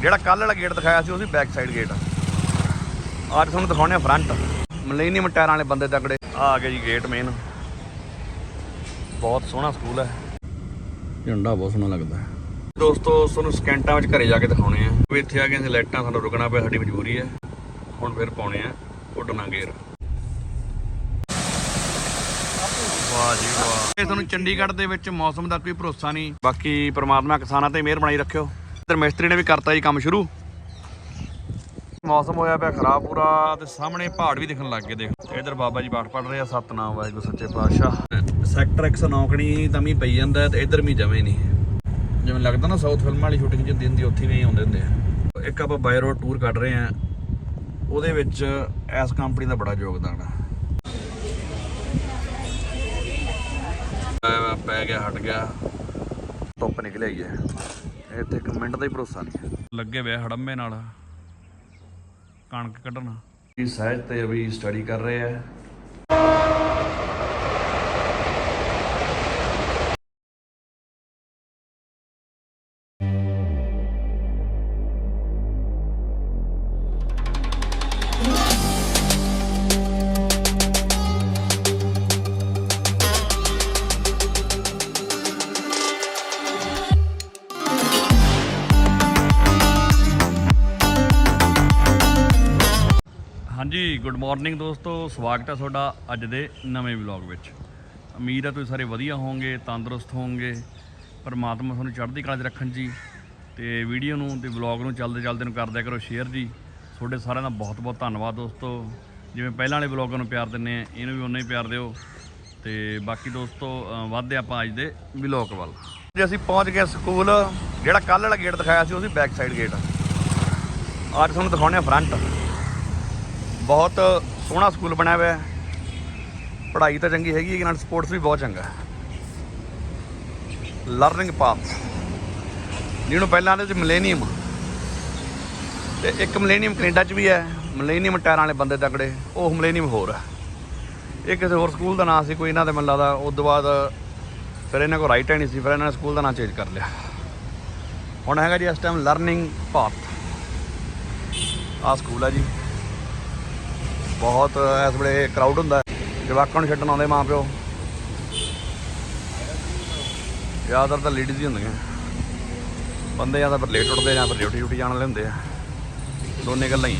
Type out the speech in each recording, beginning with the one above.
ਜਿਹੜਾ ਕੱਲ ਵਾਲਾ ਗੇਟ ਦਿਖਾਇਆ ਸੀ ਉਹ ਸੀ ਬੈਕ ਸਾਈਡ ਗੇਟ ਅੱਜ ਤੁਹਾਨੂੰ ਦਿਖਾਉਣੇ ਆ ਫਰੰਟ ਮਲੇਨੀਅਮ ਟਾਇਰਾਂ ਵਾਲੇ ਬੰਦੇ ਤਕੜੇ। ਆ ਆ ਗਿਆ ਜੀ ਗੇਟ ਮੇਨ ਬਹੁਤ ਸੋਹਣਾ ਸਕੂਲ ਹੈ। ਝੰਡਾ ਬਹੁਤ ਸੋਹਣਾ ਲੱਗਦਾ ਹੈ। ਦੋਸਤੋ ਤੁਹਾਨੂੰ ਸਕਿੰਟਾਂ ਵਿੱਚ ਘਰੇ ਜਾ ਕੇ ਦਿਖਾਉਣੇ ਆ। ਵੀ ਇੱਥੇ ਆ ਗਏ ਅਸੀਂ ਲਾਈਟਾਂ ਸਾਨੂੰ ਰੁਕਣਾ ਪਿਆ ਸਾਡੀ ਮਜਬੂਰੀ ਹੈ। ਹੁਣ ਫਿਰ ਪਾਉਣੇ ਆ ਉੱਡਣਾ ਗੇਰ ਵਾਹ ਜੀ ਵਾਹ। ਇਹ ਤੁਹਾਨੂੰ ਚੰਡੀਗੜ੍ਹ ਦੇ ਵਿੱਚ ਮੌਸਮ ਦਾ ਕੋਈ ਭਰੋਸਾ ਨਹੀਂ। ਬਾਕੀ ਪ੍ਰਮਾਤਮਾ ਕਿਸਾਨਾਂ ਤੇ ਮਿਹਰ ਬਣਾਈ ਰੱਖਿਓ। ਇੱਧਰ ਮਿਸਤਰੀ ਨੇ ਵੀ ਕਰਤਾ ਜੀ ਕੰਮ ਸ਼ੁਰੂ। ਮੌਸਮ ਹੋਇਆ ਪਿਆ ਖਰਾਬ ਪੂਰਾ ਤੇ ਸਾਹਮਣੇ ਪਹਾੜ ਵੀ ਦਿਖਣ ਲੱਗ ਗਏ ਦੇਖ। ਇੱਧਰ ਬਾਬਾ ਜੀ ਪਾਠ ਪੜ ਰਹੇ ਆ, ਸਤਨਾਮ ਵਾਹਿਗੁਰੂ, ਸੱਚੇ ਪਾਤਸ਼ਾਹ। ਸੈਕਟਰ 109 ਕਣੀ ਤਾਂ ਮੀਂਹ ਪਈ ਜਾਂਦਾ ਤੇ ਇੱਧਰ ਮੀਂਹ ਜਮੇ ਨਹੀਂ। ਜਿਵੇਂ ਲੱਗਦਾ ਨਾ ਸਾਊਥ ਫਿਲਮਾਂ ਵਾਲੀ ਸ਼ੂਟਿੰਗ ਜਿੰਦੀ ਹੁੰਦੀ ਉੱਥੇ ਵੀ ਆਉਂਦੇ ਹੁੰਦੇ ਆ। ਇੱਕ ਆਪਾਂ ਬਾਈ ਰੋਡ ਟੂਰ ਕੱਢ ਰਹੇ ਆ। ਉਹਦੇ ਵਿੱਚ ਇਸ ਕੰਪਨੀ ਦਾ ਬੜਾ ਯੋਗਦਾਨ ਆ। ਪੈ- ਪੈ ਗਿਆ, ਹਟ ਗਿਆ। ਧੁੱਪ ਨਿਕਲ ਆਈ ਹੈ। ਇੱਥੇ ਇੱਕ ਮਿੰਟ ਦਾ ਹੀ ਭਰੋਸਾ ਨਹੀਂ ਲੱਗੇ ਵੇ ਹੜੰਬੇ ਨਾਲ। ਕਣਕ ਕੱਢਣ। ਇਹ ਸਹਿਜ ਤੇ ਵੀ ਸਟੱਡੀ ਕਰ ਰਹੇ ਆ। ਗੁੱਡ ਮਾਰਨਿੰਗ ਦੋਸਤੋ ਸਵਾਗਤ ਹੈ ਤੁਹਾਡਾ ਅੱਜ ਦੇ ਨਵੇਂ ਵਲੌਗ ਵਿੱਚ। ਉਮੀਦ ਹੈ ਤੁਸੀਂ ਸਾਰੇ ਵਧੀਆ ਹੋਵੋਗੇ ਤੰਦਰੁਸਤ ਹੋਵੋਗੇ। ਪਰਮਾਤਮਾ ਤੁਹਾਨੂੰ ਚੜ੍ਹਦੀ ਕਲਾ 'ਚ ਰੱਖਣ ਜੀ। ਤੇ ਵੀਡੀਓ ਨੂੰ ਤੇ ਵਲੌਗ ਨੂੰ ਚੱਲਦੇ ਚੱਲਦੇ ਨੂੰ ਕਰਦਿਆ ਕਰੋ ਸ਼ੇਅਰ ਜੀ। ਤੁਹਾਡੇ ਸਾਰਿਆਂ ਦਾ ਬਹੁਤ ਬਹੁਤ ਧੰਨਵਾਦ ਦੋਸਤੋ। ਜਿਵੇਂ ਪਹਿਲਾਂ ਵਾਲੇ ਵਲੌਗਾਂ ਨੂੰ ਪਿਆਰ ਦਿੰਨੇ ਆ ਇਹਨੂੰ ਵੀ ਉਨਾ ਹੀ ਪਿਆਰ ਦਿਓ। ਤੇ ਬਾਕੀ ਦੋਸਤੋ ਅ, ਵੱਧਦੇ ਆਪਾਂ ਅੱਜ ਦੇ ਵਲੌਗ ਵੱਲ। ਜੇ ਅਸੀਂ ਪਹੁੰਚ ਗਏ ਸਕੂਲ। ਜਿਹੜਾ ਕੱਲ ਵਾਲਾ ਗੇਟ ਦਿਖਾਇਆ ਸੀ ਉਹਦੀ ਸੀ ਬੈਕ ਸਾਈਡ ਗੇਟ ਅੱਜ ਤੁਹਾਨੂੰ ਦਿਖਾਉਣੇ ਆ ਫਰੰਟ ਬਹੁਤ ਸੋਹਣਾ ਸਕੂਲ ਬਣਿਆ ਹੋਇਆ ਹੈ। ਪੜ੍ਹਾਈ ਤਾਂ ਚੰਗੀ ਹੈਗੀ ਹੈ ਨਾਲ ਸਪੋਰਟਸ ਵੀ ਬਹੁਤ ਚੰਗਾ ਲਰਨਿੰਗ ਪਾਥ ਜਿਹਨੂੰ ਪਹਿਲਾਂ ਆਉਂਦੇ ਵਿੱਚ ਮਿਲੇਨੀਅਮ ਤੇ ਇੱਕ ਮਿਲੇਨੀਅਮ ਕੈਨੇਡਾ 'ਚ ਵੀ ਹੈ। ਮਿਲੇਨੀਅਮ ਟਾਇਰਾਂ ਵਾਲੇ ਬੰਦੇ ਤਕੜੇ। ਉਹ ਮਿਲੇਨੀਅਮ ਹੋਰ ਹੈ। ਇਹ ਕਿਸੇ ਹੋਰ ਸਕੂਲ ਦਾ ਨਾਂ ਸੀ, ਕੋਈ ਇਹਨਾਂ ਦੇ ਮੈਨੂੰ ਲੱਗਦਾ ਉਸ ਤੋਂ ਬਾਅਦ ਫਿਰ ਇਹਨਾਂ ਕੋਲ ਰਾਈਟ ਹੈਂਡ ਨਹੀਂ ਸੀ, ਫਿਰ ਇਹਨਾਂ ਨੇ ਸਕੂਲ ਦਾ ਨਾਂ ਚੇਂਜ ਕਰ ਲਿਆ। ਹੁਣ ਹੈਗਾ ਜੀ ਇਸ ਟਾਈਮ ਲਰਨਿੰਗ ਪਾਥ ਆ ਸਕੂਲ ਹੈ ਜੀ। ਬਹੁਤ ਇਸ ਵੇਲੇ ਕਰਾਊਡ ਹੁੰਦਾ ਜਵਾਕਾਂ ਨੂੰ ਛੱਡਣ ਆਉਂਦੇ ਮਾਂ ਪਿਓ। ਜ਼ਿਆਦਾਤਰ ਤਾਂ ਲੇਡੀਜ਼ ਹੀ ਹੁੰਦੀਆਂ। ਬੰਦੇ ਜਾਂ ਤਾਂ ਫਿਰ ਲੇਟ ਉੱਠਦੇ ਜਾਂ ਫਿਰ ਡਿਊਟੀ ਡਿਊਟੀ ਜਾਣ ਵਾਲੇ ਹੁੰਦੇ ਆ। ਦੋਨੇ ਗੱਲਾਂ ਹੀ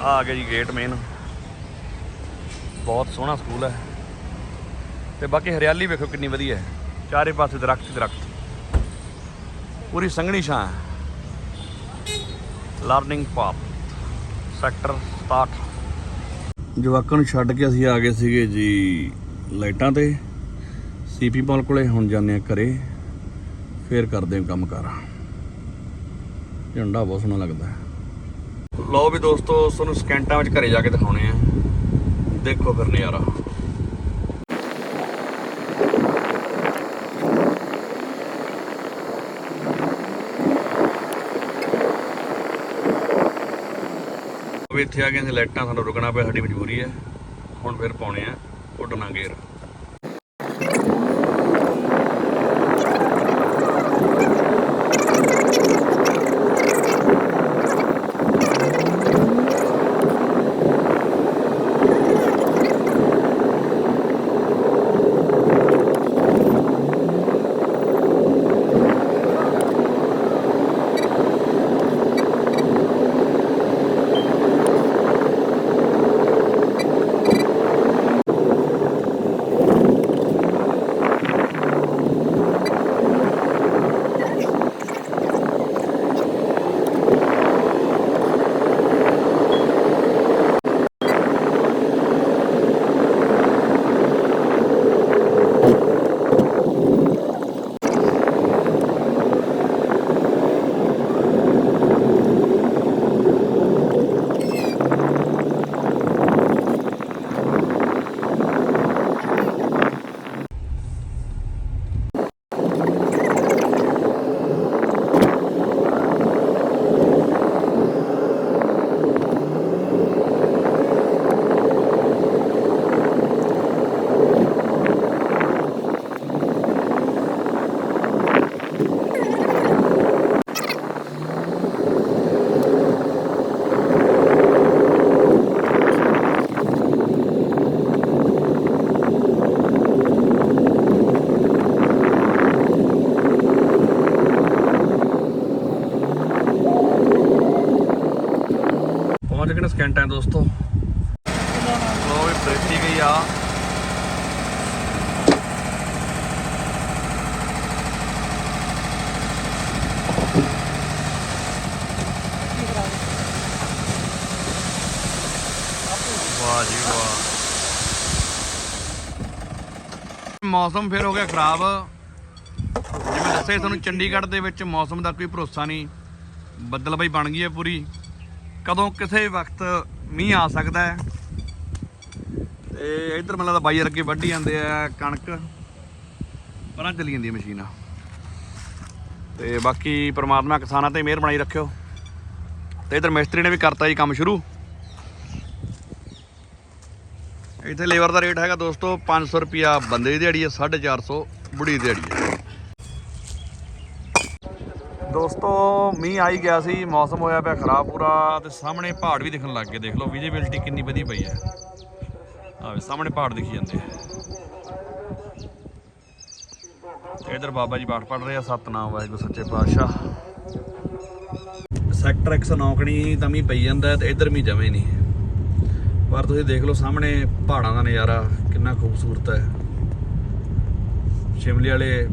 ਆ। ਆ ਗਿਆ ਜੀ ਗੇਟ ਮੇਨ ਬਹੁਤ ਸੋਹਣਾ ਸਕੂਲ ਹੈ। ਤੇ ਬਾਕੀ ਹਰਿਆਲੀ ਵੇਖੋ ਕਿੰਨੀ ਵਧੀਆ ਹੈ। ਚਾਰੇ ਪਾਸੇ ਦਰਖਤ ਹੀ ਦਰਖਤ। ਪੂਰੀ ਸੰਘਣੀ ਛਾਂ ਹੈ। ਲਰਨਿੰਗ ਪਾਥ ਸੈਕਟਰ 67 ਜਵਾਕਾਂ ਨੂੰ ਛੱਡ ਕੇ ਅਸੀਂ ਆ ਗਏ ਸੀਗੇ ਜੀ ਲਾਈਟਾਂ ਤੇ। ਸੀਪੀ ਪਾਲ ਕੋਲੇ ਹੁਣ ਜਾਂਦੇ ਆ ਘਰੇ। ਫੇਰ ਕਰਦੇ ਆ ਕੰਮ ਕਰ। ਝੰਡਾ ਬਹੁਤ ਸੋਹਣਾ ਲੱਗਦਾ ਲਓ ਵੀ ਦੋਸਤੋ, ਤੁਹਾਨੂੰ ਸਕਿੰਟਾਂ ਵਿੱਚ ਘਰੇ ਜਾ ਕੇ ਦਿਖਾਉਣੇ ਆ। ਦੇਖੋ ਫਿਰ ਨਜ਼ਾਰਾ। ਵੀ ਇੱਥੇ ਆ ਕੇ ਅਸੀਂ ਲਾਈਟਾਂ ਸਾਨੂੰ ਰੁਕਣਾ ਪਿਆ, ਸਾਡੀ ਮਜਬੂਰੀ ਹੈ। ਹੁਣ ਫਿਰ ਪਾਉਣੇ ਆ ਉੱਡਣਾ ਗੇਰ ਪਹੁੰਚ ਗਏ ਦੋਸਤੋ। ਉਹ ਵੀ ਬ੍ਰਿਤੀ ਗਈ ਆ। ਵਾਹ ਜੀ ਵਾਹ। ਮੌਸਮ ਫਿਰ ਹੋ ਗਿਆ ਖਰਾਬ। ਜਿਵੇਂ ਦੱਸਿਆ ਤੁਹਾਨੂੰ, ਚੰਡੀਗੜ੍ਹ ਦੇ ਵਿੱਚ ਮੌਸਮ ਦਾ ਕੋਈ ਭਰੋਸਾ ਨਹੀਂ। ਬੱਦਲਬਾਈ ਬਣ ਗਈ ਹੈ ਪੂਰੀ। ਕਦੋਂ ਕਿਸੇ ਵਕਤ ਮੀਂਹ ਆ ਸਕਦਾ ਹੈ। ਤੇ ਇੱਧਰ ਮੈਨੂੰ ਲੱਗਦਾ ਬਾਈ ਅੱਗੇ ਵੱਢੀ ਜਾਂਦੇ ਆ ਕਣਕ। ਪਰਾਂ ਚਲੀ ਜਾਂਦੀ ਹੈ ਮਸ਼ੀਨ। ਤੇ ਬਾਕੀ ਪ੍ਰਮਾਤਮਾ ਕਿਸਾਨਾਂ ਤੇ ਮਿਹਰ ਬਣਾਈ ਰੱਖਿਓ। ਤੇ ਇੱਧਰ ਮਿਸਤਰੀ ਨੇ ਵੀ ਕਰਤਾ ਜੀ ਕੰਮ ਸ਼ੁਰੂ। ਇੱਥੇ ਲੇਬਰ ਦਾ ਰੇਟ ਹੈਗਾ ਦੋਸਤੋ 500 ਰੁਪਿਆ ਬੰਦੇ ਦੀ ਦਿਹਾੜੀ ਹੈ 450 ਬੁੜੀ ਦੀ ਦਿਹਾੜੀ ਹੈ ਦੋਸਤੋ, ਮੀਂਹ ਆਈ ਗਿਆ ਸੀ, ਮੌਸਮ ਹੋਇਆ ਪਿਆ ਖਰਾਬ ਪੂਰਾ ਤੇ ਸਾਹਮਣੇ ਪਹਾੜ ਵੀ ਦਿਖਣ ਲੱਗ ਗਏ। ਦੇਖ ਲਓ ਵਿਜ਼ੀਬਿਲਟੀ ਕਿੰਨੀ ਵਧੀ ਪਈ ਹੈ। ਆਵੇ ਸਾਹਮਣੇ ਪਹਾੜ ਦਿਖੀ ਜਾਂਦੇ ਆ। ਤੇ ਇਧਰ ਬਾਬਾ ਜੀ ਪਾਠ ਪੜ ਰਹੇ ਆ, ਸਤਨਾਮ ਵਾਹਿਗੁਰੂ, ਸੱਚੇ ਪਾਤਸ਼ਾਹ। ਸੈਕਟਰ 109 ਕਣੀ ਤਾਂ ਮੀਂਹ ਪਈ ਜਾਂਦਾ ਹੈ ਤੇ ਇਧਰ ਮੀਂਹ ਜਮੇ ਨਹੀਂ। ਪਰ ਤੁਸੀਂ ਦੇਖ ਲਓ, ਸਾਹਮਣੇ ਪਹਾੜਾਂ ਦਾ ਨਜ਼ਾਰਾ ਕਿੰਨਾ ਖੂਬਸੂਰਤ ਹੈ। ਸ਼ਿਮਲੇ ਵਾਲੇ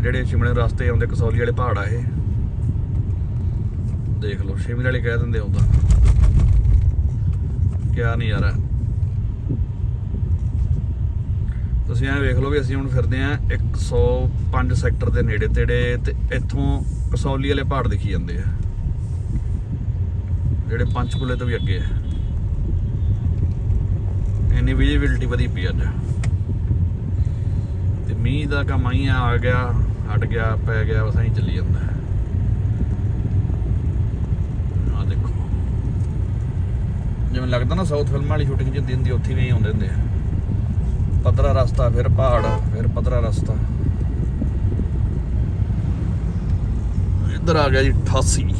ਜਿਹੜੇ ਸ਼ਿਮਲੇ ਰਸਤੇ ਆਉਂਦੇ, ਕਸੌਲੀ ਵਾਲੇ ਪਹਾੜ ਆ ਇਹ। ਦੇਖ ਲਓ, ਸ਼ਿਮਲੇ ਵਾਲੇ ਕਹਿ ਦਿੰਦੇ ਹੁੰਦਾ ਕਿਆ ਨਜ਼ਾਰਾ ਤੁਸੀਂ ਐਂ ਵੇਖ ਲਓ ਵੀ ਅਸੀਂ ਹੁਣ ਫਿਰਦੇ ਆਂ 105 ਸੈਕਟਰ ਦੇ ਨੇੜੇ ਤੇੜੇ ਤੇ ਇੱਥੋਂ ਕਸੌਲੀ ਵਾਲੇ ਪਹਾੜ ਦਿਖੀ ਜਾਂਦੇ ਆ। ਜਿਹੜੇ ਪੰਚਕੂਲੇ ਤੋਂ ਵੀ ਅੱਗੇ ਆ। ਇੰਨੀ ਵਿਜੀਬਿਲਟੀ ਵਧੀ ਪਈ ਅੱਜ। ਤੇ ਮੀਂਹ ਦਾ ਕੰਮ ਆਈ ਆ ਗਿਆ, ਹਟ ਗਿਆ, ਪੈ ਗਿਆ, ਬਸ ਐਂ ਚੱਲੀ ਜਾਂਦਾ ਆ ਦੇਖੋ ਜਿਵੇਂ ਲੱਗਦਾ ਨਾ ਸਾਊਥ ਫਿਲਮਾਂ ਵਾਲੀ ਸ਼ੂਟਿੰਗ ਜਿੰਦੀ ਹੁੰਦੀ ਉੱਥੇ ਵੀ ਆਉਂਦੇ ਹੁੰਦੇ ਆ। ਪਤਰਾ ਰਸਤਾ, ਫਿਰ ਪਹਾੜ, ਫਿਰ ਪਤਰਾ ਰਸਤਾ। ਇੱਧਰ ਆ ਗਿਆ ਜੀ 88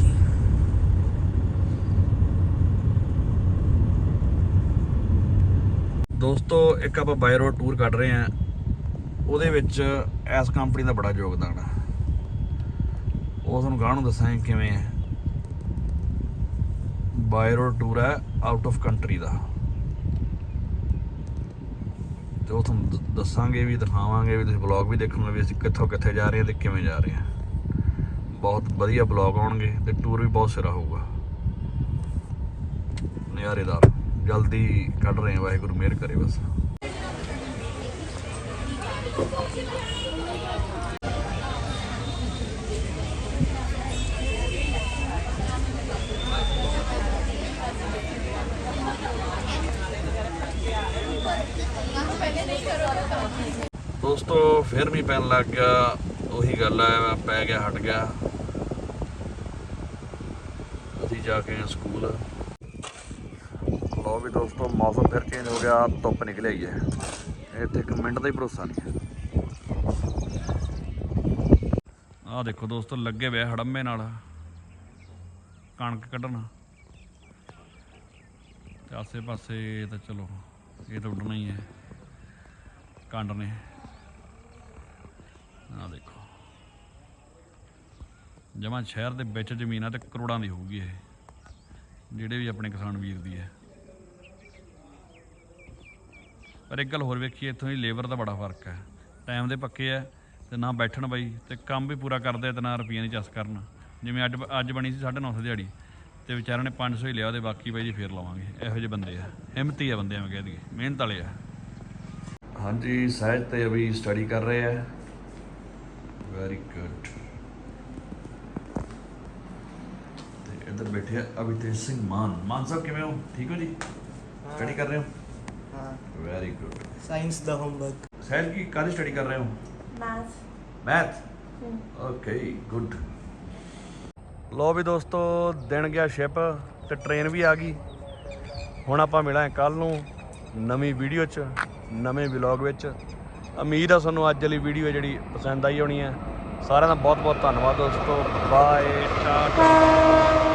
ਦੋਸਤੋ, ਇੱਕ ਆਪਾਂ ਬਾਈ ਰੋਡ ਟੂਰ ਕੱਢ ਰਹੇ ਆਂ ਉਹਦੇ ਵਿੱਚ ਐਸ ਕੰਪਨੀ ਦਾ ਬੜਾ ਯੋਗਦਾਨ ਆ। ਉਹ ਤੁਹਾਨੂੰ ਗਾਹ ਨੂੰ ਦੱਸਾਂ ਕਿਵੇਂ ਹੈ ਬਾਈ ਰੋਡ ਟੂਰ ਹੈ ਆਊਟ ਆਫ ਕੰਟਰੀ ਦਾ। ਤੇ ਉਹ ਤੁਹਾਨੂੰ ਦੱਸਾਂਗੇ ਵੀ, ਦਿਖਾਵਾਂਗੇ ਵੀ, ਤੁਸੀਂ ਬਲੌਗ ਵੀ ਦੇਖੋਗੇ ਵੀ ਅਸੀਂ ਕਿੱਥੋਂ ਕਿੱਥੇ ਜਾ ਰਹੇ ਹਾਂ ਤੇ ਕਿਵੇਂ ਜਾ ਰਹੇ ਹਾਂ ਬਹੁਤ ਵਧੀਆ ਬਲੌਗ ਆਉਣਗੇ ਤੇ ਟੂਰ ਵੀ ਬਹੁਤ ਸਿਰਾ ਹੋਊਗਾ। ਨਜ਼ਾਰੇਦਾਰ, ਜਲਦੀ ਕੱਢ ਰਹੇ ਹਾਂ ਵਾਹਿਗੁਰੂ, ਮਿਹਰ ਕਰੇ ਬਸ। ਦੋਸਤੋ, ਫਿਰ ਵੀ ਪੈਣ ਲੱਗ ਗਿਆ। ਉਹੀ ਗੱਲ ਹੈ ਪੈ ਗਿਆ, ਹਟ ਗਿਆ। ਅਸੀਂ ਜਾ ਕੇ ਸਕੂਲ। ਲੋ ਵੀ ਦੋਸਤੋ, ਮੌਸਮ ਫਿਰ ਚੇਂਜ ਹੋ ਗਿਆ, ਧੁੱਪ ਨਿਕਲ ਆਈ ਹੈ। ਇੱਥੇ ਇੱਕ ਮਿੰਟ ਦਾ ਹੀ ਭਰੋਸਾ ਨਹੀਂ ਆਹ ਦੇਖੋ ਦੋਸਤੋ, ਲੱਗੇ ਹੋਏ ਹੜੰਮੇ ਨਾਲ। ਕਣਕ ਕੱਢਣਾ। ਤੇ ਆਸੇ ਪਾਸੇ ਤਾਂ ਚਲੋ, ਇਹ ਤਾਂ ਉੱਡਣਾ ਹੀ ਹੈ। ਕੰਡ ਨੇ। ਆਹ ਦੇਖੋ। ਜਮਾਂ ਸ਼ਹਿਰ ਦੇ ਵਿੱਚ ਜ਼ਮੀਨ ਆ ਤੇ ਕਰੋੜਾਂ ਦੀ ਹੋਊਗੀ ਇਹ। ਜਿਹੜੇ ਵੀ ਆਪਣੇ ਕਿਸਾਨ ਵੀਰ ਦੀ ਹੈ। ਪਰ ਇੱਕ ਗੱਲ ਹੋਰ ਵੇਖੀਏ, ਇੱਥੋਂ ਦੀ ਲੇਬਰ ਦਾ ਬੜਾ ਫ਼ਰਕ ਹੈ। ਟਾਈਮ ਦੇ ਪੱਕੇ ਆ ਤੇ ਨਾ ਬੈਠਣ ਬਾਈ, ਤੇ ਕੰਮ ਵੀ ਪੂਰਾ ਕਰਦੇ ਆ ਤੇ ਨਾ ਰੁਪਈਆ ਨਹੀਂ ਚਸ ਕਰਨ। ਜਿਵੇਂ ਅੱਜ ਅੱਜ ਬਣੀ ਸੀ 950 ਦਿਹਾੜੀ, ਤੇ ਵਿਚਾਰਿਆਂ ਨੇ 500 ਹੀ ਲਿਆ ਉਹਦੇ ਬਾਕੀ ਬਾਈ ਜੀ ਫੇਰ ਲਵਾਂਗੇ। ਇਹੋ ਜਿਹੇ ਬੰਦੇ ਆ। ਹਿੰਮਤੀ ਆ ਬੰਦੇ ਐਵੇਂ ਕਹਿ ਦਈਏ। ਮਿਹਨਤ ਵਾਲੇ ਆ। ਹਾਂਜੀ, ਸਹਿਜ ਤੇ ਅਭੀ ਸਟੱਡੀ ਕਰ ਰਹੇ ਆ। ਵੈਰੀ ਗੁੱਡ ਤੇ ਇੱਧਰ ਬੈਠੇ ਆ ਅਭਿਤੇਸ਼ ਸਿੰਘ ਮਾਨ। ਮਾਨ ਸਾਹਿਬ ਕਿਵੇਂ ਹੋ? ਠੀਕ ਹੋ ਜੀ? ਸਟੱਡੀ ਕਰ ਰਹੇ ਹੋ? ਹਾਂ। ਵੈਰੀ ਗੁੱਡ ਸਾਇੰਸ ਦਾ ਹੋਮਵਰਕ ਸਹਿਲ ਕੀ ਕਾਹਦੀ ਸਟੱਡੀ ਕਰ ਰਹੇ ਹੋ? ਮੈਥ ਮੈਥ ਓਕੇ ਗੁੱਡ ਲੋ ਵੀ ਦੋਸਤੋ ਦਿਨ ਗਿਆ ਸ਼ਿਪ ਤੇ ਟ੍ਰੇਨ ਵੀ ਆ ਗਈ। ਹੁਣ ਆਪਾਂ ਮਿਲਾਂਗੇ ਕੱਲ ਨੂੰ ਨਵੀਂ ਵੀਡੀਓ 'ਚ ਨਵੇਂ ਵਲੌਗ ਵਿੱਚ। ਉਮੀਦ ਆ ਤੁਹਾਨੂੰ ਅੱਜ ਵਾਲੀ ਵੀਡੀਓ ਜਿਹੜੀ ਪਸੰਦ ਆਈ ਹੋਣੀ ਹੈ। ਸਾਰਿਆਂ ਦਾ ਬਹੁਤ ਬਹੁਤ ਧੰਨਵਾਦ ਦੋਸਤੋ। ਬਾਏ ਟਾਟਾ